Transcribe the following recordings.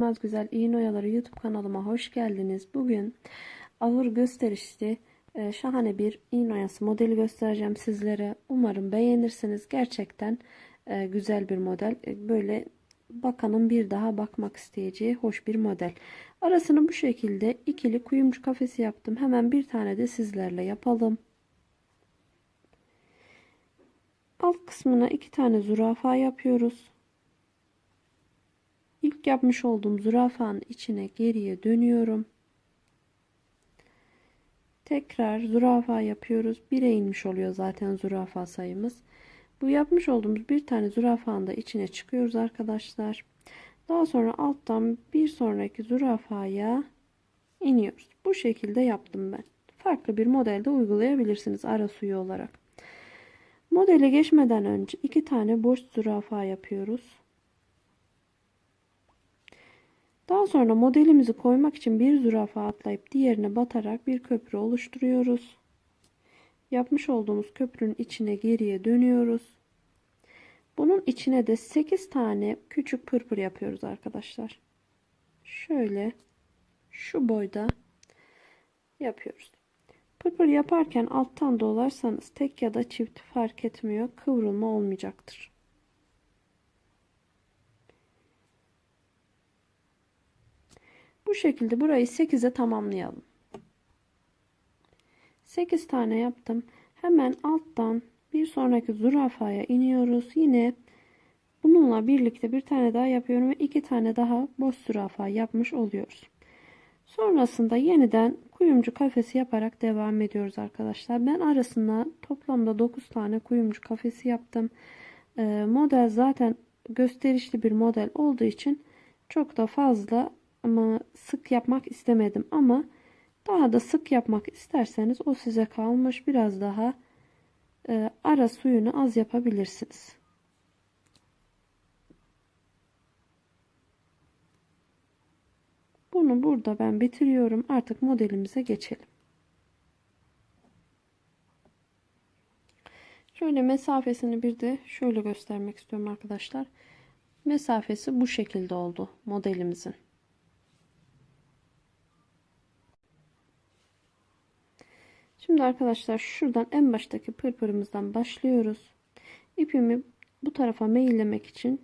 Yılmaz Güzel İğne Oyaları YouTube kanalıma hoş geldiniz. Bugün ağır gösterişli e, şahane bir iğne oyası modeli göstereceğim sizlere. Umarım beğenirsiniz. Gerçekten e, güzel bir model. E, Böyle bakanın bir daha bakmak isteyeceği hoş bir model. Arasını bu şekilde ikili kuyumcu kafesi yaptım. Hemen bir tane de sizlerle yapalım. Alt kısmına iki tane zürafa yapıyoruz. İlk yapmış olduğum zürafanın içine geriye dönüyorum. Tekrar zürafa yapıyoruz. 1'e inmiş oluyor zaten zürafa sayımız. Bu yapmış olduğumuz bir tane zürafanın da içine çıkıyoruz arkadaşlar. Daha sonra alttan bir sonraki zürafaya iniyoruz. Bu şekilde yaptım ben. Farklı bir modelde uygulayabilirsiniz ara suyu olarak. Modele geçmeden önce iki tane boş zürafa yapıyoruz. Daha sonra modelimizi koymak için bir zürafa atlayıp diğerine batarak bir köprü oluşturuyoruz. Yapmış olduğumuz köprünün içine geriye dönüyoruz. Bunun içine de 8 tane küçük pırpır yapıyoruz arkadaşlar. Şöyle şu boyda yapıyoruz. Pırpır yaparken alttan dolarsanız tek ya da çift fark etmiyor. Kıvrılma olmayacaktır. Bu şekilde burayı 8'e tamamlayalım. 8 tane yaptım. Hemen alttan bir sonraki zürafaya iniyoruz. Yine bununla birlikte bir tane daha yapıyorum ve iki tane daha boş zürafa yapmış oluyoruz. Sonrasında yeniden kuyumcu kafesi yaparak devam ediyoruz arkadaşlar. Ben arasında toplamda 9 tane kuyumcu kafesi yaptım. Ee, model zaten gösterişli bir model olduğu için çok da fazla ama sık yapmak istemedim ama daha da sık yapmak isterseniz o size kalmış biraz daha e, ara suyunu az yapabilirsiniz. Bunu burada ben bitiriyorum. Artık modelimize geçelim. Şöyle mesafesini bir de şöyle göstermek istiyorum arkadaşlar. Mesafesi bu şekilde oldu modelimizin. Şimdi arkadaşlar şuradan en baştaki pırpırımızdan başlıyoruz. İpimi bu tarafa meyillemek için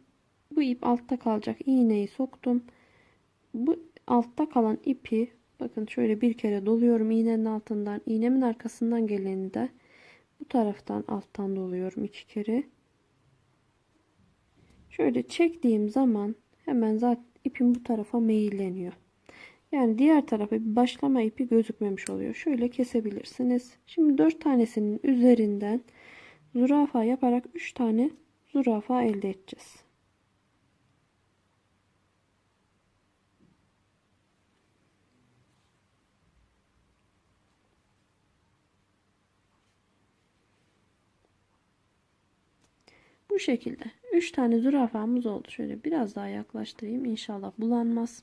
bu ip altta kalacak iğneyi soktum. Bu altta kalan ipi bakın şöyle bir kere doluyorum iğnenin altından. iğnemin arkasından geleni de bu taraftan alttan doluyorum iki kere. Şöyle çektiğim zaman hemen zaten ipim bu tarafa meyilleniyor. Yani diğer tarafa bir başlama ipi gözükmemiş oluyor. Şöyle kesebilirsiniz. Şimdi 4 tanesinin üzerinden zürafa yaparak 3 tane zürafa elde edeceğiz. Bu şekilde 3 tane zürafamız oldu. Şöyle biraz daha yaklaştırayım. İnşallah bulanmaz.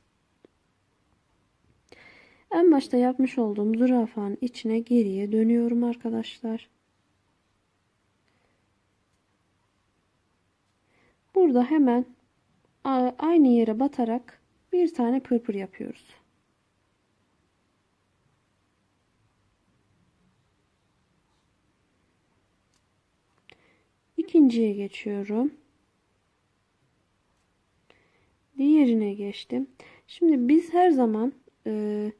En başta yapmış olduğum zürafanın içine geriye dönüyorum arkadaşlar. Burada hemen aynı yere batarak bir tane pırpır yapıyoruz. İkinciye geçiyorum. Diğerine geçtim. Şimdi biz her zaman e,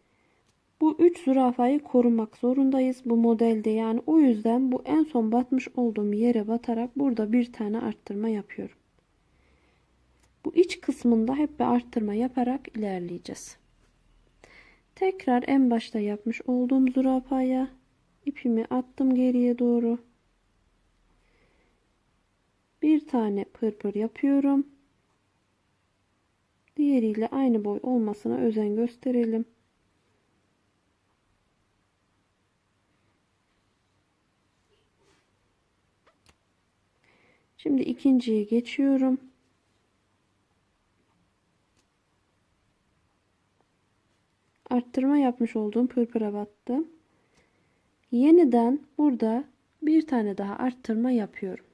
bu üç zürafayı korumak zorundayız bu modelde. Yani o yüzden bu en son batmış olduğum yere batarak burada bir tane arttırma yapıyorum. Bu iç kısmında hep bir arttırma yaparak ilerleyeceğiz. Tekrar en başta yapmış olduğum zürafaya ipimi attım geriye doğru. Bir tane pırpır yapıyorum. Diğeriyle aynı boy olmasına özen gösterelim. Şimdi ikinciye geçiyorum. Arttırma yapmış olduğum pırpıra battım. Yeniden burada bir tane daha arttırma yapıyorum.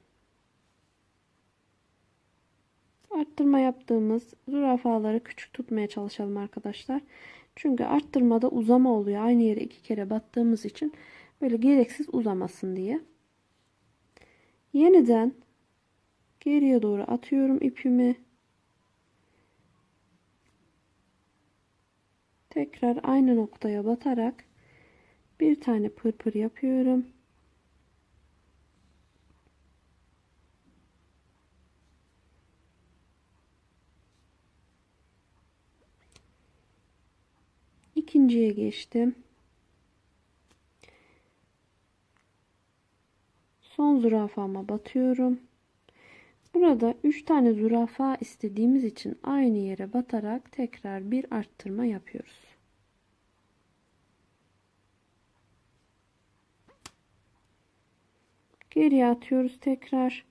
arttırma yaptığımız zürafaları küçük tutmaya çalışalım arkadaşlar. Çünkü arttırmada uzama oluyor. Aynı yere iki kere battığımız için böyle gereksiz uzamasın diye. Yeniden geriye doğru atıyorum ipimi. Tekrar aynı noktaya batarak bir tane pırpır yapıyorum. İkinciye geçtim. Son zürafama batıyorum. Burada 3 tane zürafa istediğimiz için aynı yere batarak tekrar bir arttırma yapıyoruz. Geriye atıyoruz tekrar.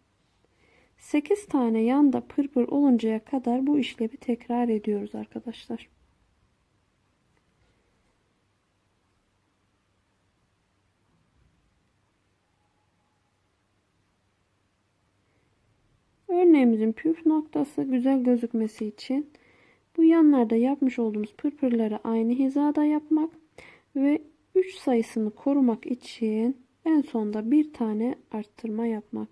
8 tane yanda pırpır oluncaya kadar bu işlemi tekrar ediyoruz arkadaşlar. Örneğimizin püf noktası güzel gözükmesi için bu yanlarda yapmış olduğumuz pırpırları aynı hizada yapmak ve 3 sayısını korumak için en sonda bir tane arttırma yapmak.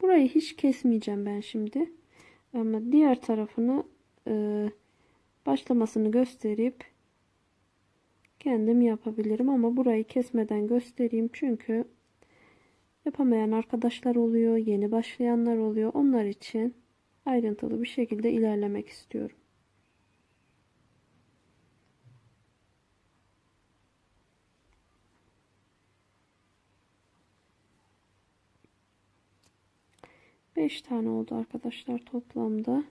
Burayı hiç kesmeyeceğim ben şimdi. Ama diğer tarafını e, başlamasını gösterip kendim yapabilirim ama burayı kesmeden göstereyim çünkü yapamayan arkadaşlar oluyor, yeni başlayanlar oluyor. Onlar için ayrıntılı bir şekilde ilerlemek istiyorum. Beş tane oldu arkadaşlar toplamda.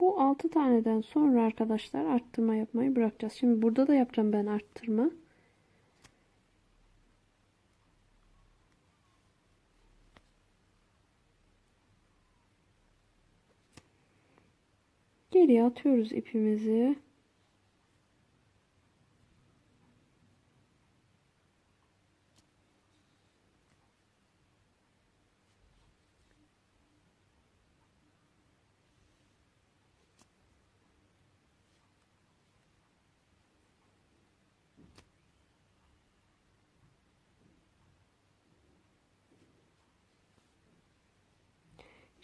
Bu 6 taneden sonra arkadaşlar arttırma yapmayı bırakacağız. Şimdi burada da yapacağım ben arttırma. Geriye atıyoruz ipimizi.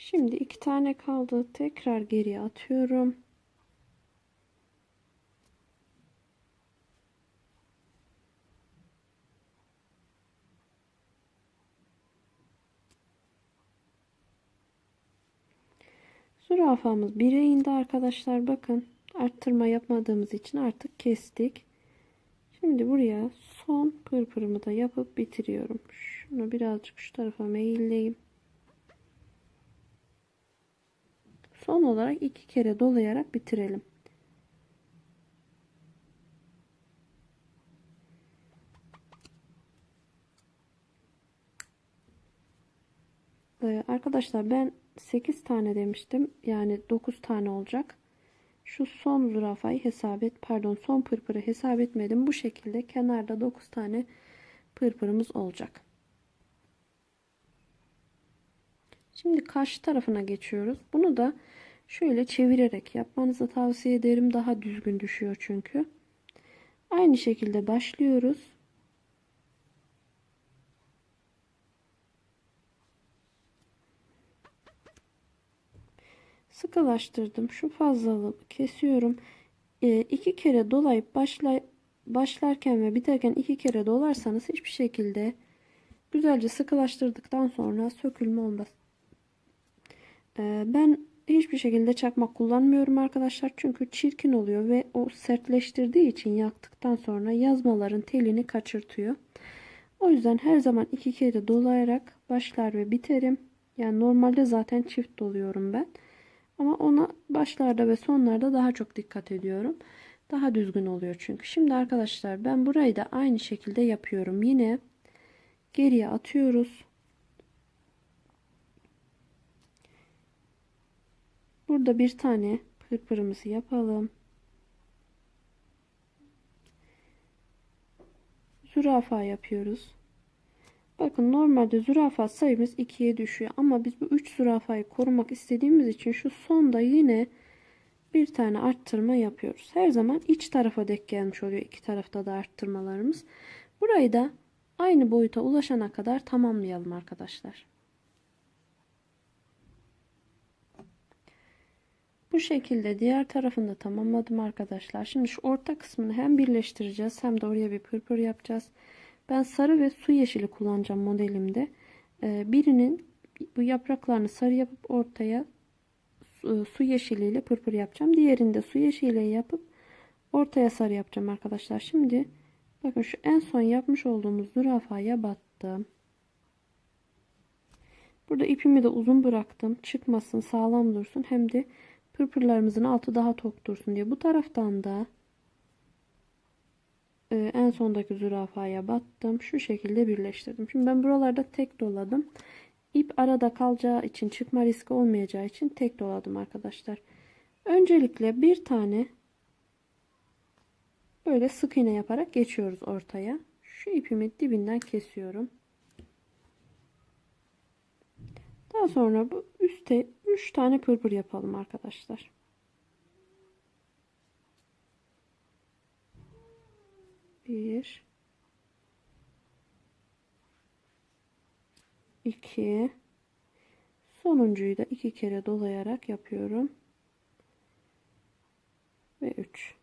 Şimdi iki tane kaldı. Tekrar geriye atıyorum. Zürafamız 1'e indi arkadaşlar. Bakın arttırma yapmadığımız için artık kestik. Şimdi buraya son pırpırımı da yapıp bitiriyorum. Şunu birazcık şu tarafa meyilleyeyim. Son olarak iki kere dolayarak bitirelim. Ee, arkadaşlar ben 8 tane demiştim. Yani 9 tane olacak. Şu son zürafayı hesap et. Pardon son pırpırı hesap etmedim. Bu şekilde kenarda 9 tane pırpırımız olacak. Şimdi karşı tarafına geçiyoruz. Bunu da şöyle çevirerek yapmanızı tavsiye ederim. Daha düzgün düşüyor çünkü. Aynı şekilde başlıyoruz. Sıkılaştırdım. Şu fazlalığı kesiyorum. E, iki kere dolayıp başla, başlarken ve biterken iki kere dolarsanız hiçbir şekilde Güzelce sıkılaştırdıktan sonra sökülme olmaz. Ee, ben hiçbir şekilde çakmak kullanmıyorum arkadaşlar. Çünkü çirkin oluyor ve o sertleştirdiği için yaktıktan sonra yazmaların telini kaçırtıyor. O yüzden her zaman iki kere dolayarak başlar ve biterim. Yani normalde zaten çift doluyorum ben. Ama ona başlarda ve sonlarda daha çok dikkat ediyorum. Daha düzgün oluyor çünkü. Şimdi arkadaşlar ben burayı da aynı şekilde yapıyorum. Yine geriye atıyoruz. Burada bir tane pırpırımızı yapalım. Zürafa yapıyoruz. Bakın normalde zürafa sayımız 2'ye düşüyor. Ama biz bu 3 zürafayı korumak istediğimiz için şu sonda yine bir tane arttırma yapıyoruz. Her zaman iç tarafa denk gelmiş oluyor. iki tarafta da arttırmalarımız. Burayı da aynı boyuta ulaşana kadar tamamlayalım arkadaşlar. Bu şekilde diğer tarafını da tamamladım arkadaşlar. Şimdi şu orta kısmını hem birleştireceğiz hem de oraya bir pırpır yapacağız. Ben sarı ve su yeşili kullanacağım modelimde. Ee, birinin bu yapraklarını sarı yapıp ortaya su yeşiliyle pırpır yapacağım. Diğerinde su yeşiliyle yapıp ortaya sarı yapacağım arkadaşlar. Şimdi bakın şu en son yapmış olduğumuz zürafaya battım. Burada ipimi de uzun bıraktım. Çıkmasın sağlam dursun. Hem de pırpırlarımızın altı daha tok dursun diye. Bu taraftan da e, en sondaki zürafaya battım. Şu şekilde birleştirdim. Şimdi ben buralarda tek doladım. İp arada kalacağı için çıkma riski olmayacağı için tek doladım arkadaşlar. Öncelikle bir tane böyle sık iğne yaparak geçiyoruz ortaya. Şu ipimi dibinden kesiyorum. Daha sonra bu üste 3 tane pırpır yapalım arkadaşlar. Bir. 2 sonuncuyu da iki kere dolayarak yapıyorum. Ve 3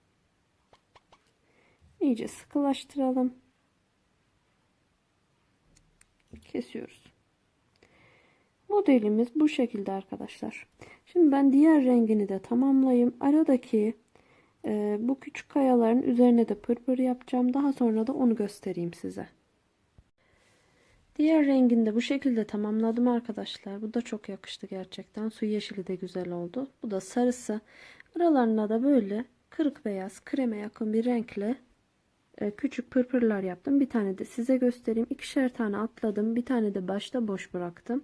iyice sıkılaştıralım. Kesiyoruz modelimiz bu şekilde arkadaşlar şimdi ben diğer rengini de tamamlayayım aradaki e, bu küçük kayaların üzerine de pırpır yapacağım daha sonra da onu göstereyim size Diğer rengini de bu şekilde tamamladım arkadaşlar. Bu da çok yakıştı gerçekten. Su yeşili de güzel oldu. Bu da sarısı. Aralarına da böyle kırık beyaz kreme yakın bir renkle e, küçük pırpırlar yaptım. Bir tane de size göstereyim. İkişer tane atladım. Bir tane de başta boş bıraktım.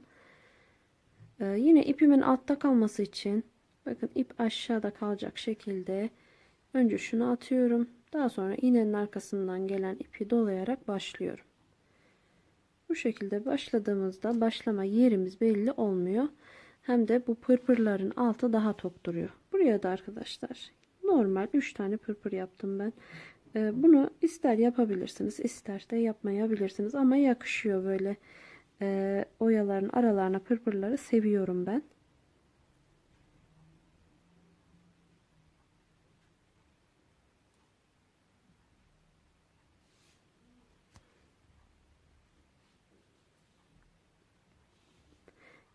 E, yine ipimin altta kalması için bakın ip aşağıda kalacak şekilde önce şunu atıyorum. Daha sonra iğnenin arkasından gelen ipi dolayarak başlıyorum. Bu şekilde başladığımızda başlama yerimiz belli olmuyor. Hem de bu pırpırların altı daha tok duruyor. Buraya da arkadaşlar normal 3 tane pırpır yaptım ben. Ee, bunu ister yapabilirsiniz ister de yapmayabilirsiniz ama yakışıyor böyle e, oyaların aralarına pırpırları seviyorum ben.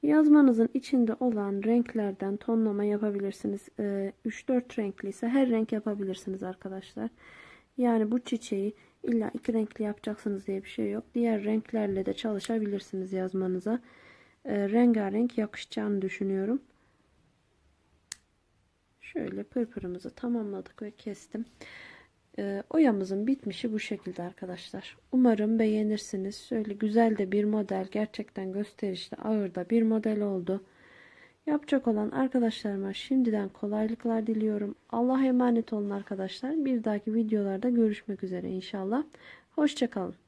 Yazmanızın içinde olan renklerden tonlama yapabilirsiniz. 3-4 ee, renkli ise her renk yapabilirsiniz arkadaşlar. Yani bu çiçeği illa iki renkli yapacaksınız diye bir şey yok. Diğer renklerle de çalışabilirsiniz yazmanıza. Ee, rengarenk yakışacağını düşünüyorum. Şöyle pırpırımızı tamamladık ve kestim. E, oyamızın bitmişi bu şekilde arkadaşlar. Umarım beğenirsiniz. Şöyle güzel de bir model. Gerçekten gösterişli ağır da bir model oldu. Yapacak olan arkadaşlarıma şimdiden kolaylıklar diliyorum. Allah'a emanet olun arkadaşlar. Bir dahaki videolarda görüşmek üzere inşallah. Hoşçakalın.